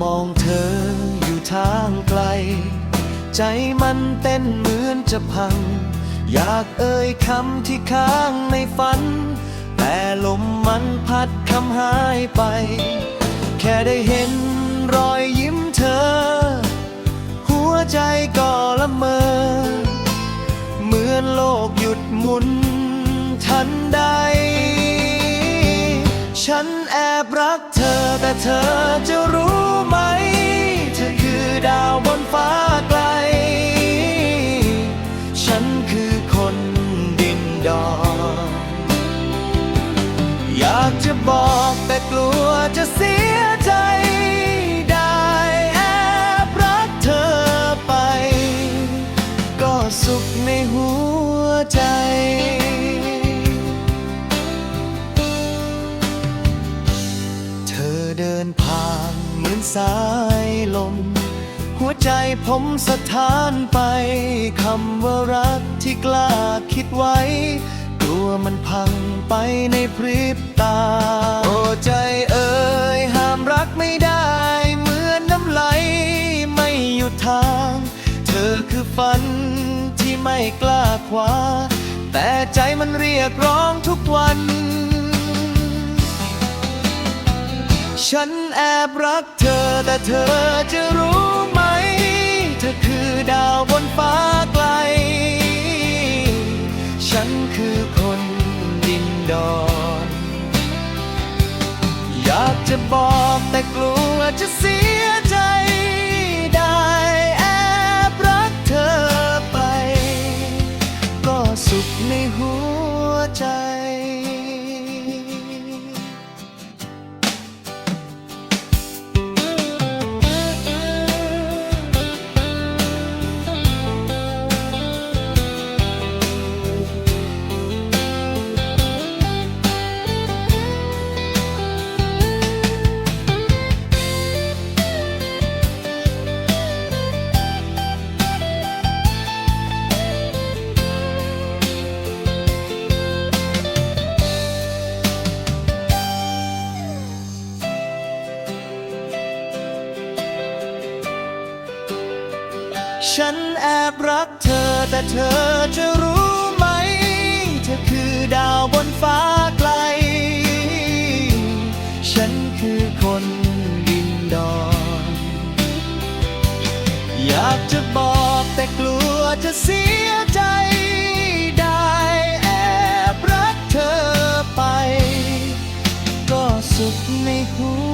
มองเธออยู่ทางไกล ใจมันเต้นเหมือนจะพัง อยากเอ่ยคำที่ค้างในฝัน แต่ลมมันพัดคำหายไป แค่ได้เห็นรอยยิ้มเธอ หัวใจก็ละเมอ เหมือนโลกหยุดหมุนทันใด ฉันแอบรักเธอแต่เธอจะรู้ไหม เธอคือดาวบนฟ้าไกล ฉันคือคนดินดอนอยากจะบอกแต่กลัวจะเสียใจ ได้แอบรักเธอไป ก็สุขในหัวใจ เดินผ่านเหมือนสายลม หัวใจผมสะท้านไปคำว่ารักที่กล้าคิดไว้ กลัวมันพังไปในพริบตา โอ้ใจเอ่ยห้ามรักไม่ได้ เหมือนน้ำไหลไม่หยุดทาง เธอคือฝันที่ไม่กล้าคว้า แต่ใจมันเรียกร้องทุกวัน ฉันแอบรักเธอแต่เธอจะรู้ไหม เธอคือดาวบนฟ้าไกล ฉันคือคนดินดอนอยากจะบอกแต่กลัวจะเสีย ฉันแอบรักเธอแต่เธอจะรู้ไหม เธอคือดาวบนฟ้าไกล ฉันคือคนดินดอนอยากจะบอกแต่กลัวจะเสียใจได้แอบรักเธอไป ก็สุขในหัว